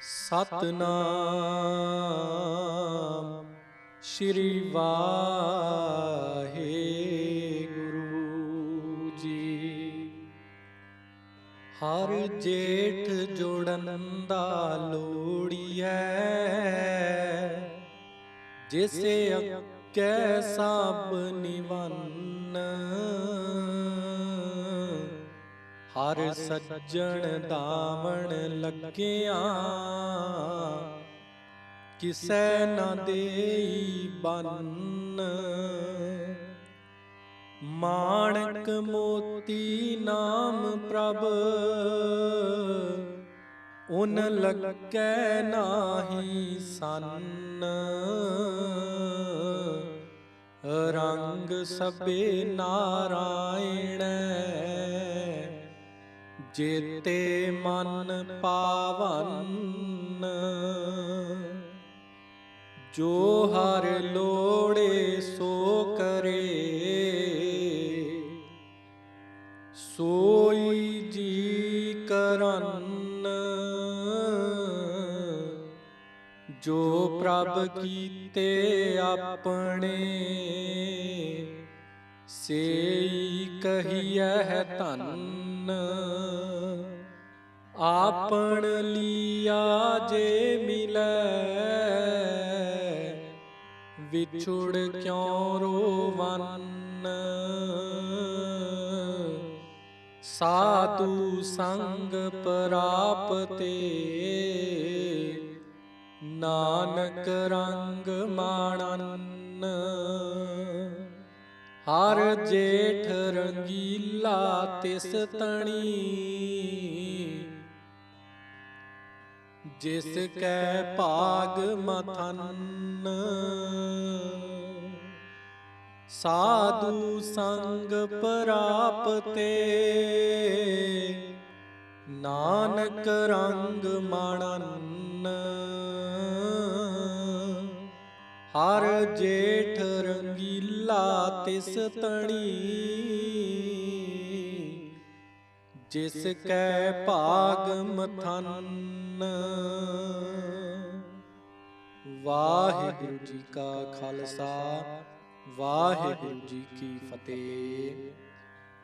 ਸਤਨਾਮ ਸ਼੍ਰੀ ਵਾਹਿਗੁਰੂ ਜੀ। ਹਰ ਜੇਠ ਜੋੜਨ ਦਾ ਲੋੜੀਐ ਜਿਸੇ ਅੱਕੇ ਸਭ ਨਿਵੰਨ। ਹਰ ਸੱਜਣ ਦਾਵਣ ਲੱਗਿਆ। ਕਿਸੈ ਨਾ ਦੇਈ ਬੰਨ। ਮਾਣਕ ਮੋਤੀ ਨਾਮ ਪ੍ਰਭ, ਉਨ ਲੱਗੈ ਨਾਹੀ ਸੰਨ। ਰੰਗ ਸਭੇ ਨਾਰਾਇਣ ਚੇਤੇ ਮਨ ਪਾਵਨ, ਜੋ ਹਰ ਲੋੜੇ ਸੋ ਕਰੇ। ਸੋਈ ਜੀ ਕਰਨ, ਜੋ ਪ੍ਰਭ ਕੀਤੇ ਆਪਣੇ। ਸੇਈ ਕਹੀਐ ਧੰਨ। ਆਪਣ ਲੀਆ ਜੇ ਮਿਲੈ, ਵਿਛੁੜ ਕਿਉ ਰੋਵਨ? ਸਾਧੂ ਸੰਗ ਪ੍ਰਾਪਤੇ, ਨਾਨਕ ਰੰਗ ਮਾਣਨ। ਹਰ ਜੇਠ ਰੰਗੀਲਾ ਤਿਸ ਤਣੀ। ਜਿਸ ਕੈ ਭਾਗ ਮਥਨ। ਸਾਧੂ ਸੰਗ ਪ੍ਰਾਪਤੇ। ਨਾਨਕ ਰੰਗ ਮਾਣਨ। ਹਰ ਜੇਠ ਰੰਗੀਲਾ ਤਿਸ ਤਣੀ। ਜਿਸ ਕੈ ਭਾਗ ਮਥਨ। ਵਾਹਿਗੁਰੂ ਜੀ ਕਾ ਖਾਲਸਾ, ਵਾਹਿਗੁਰੂ ਜੀ ਕੀ ਫਤਿਹ।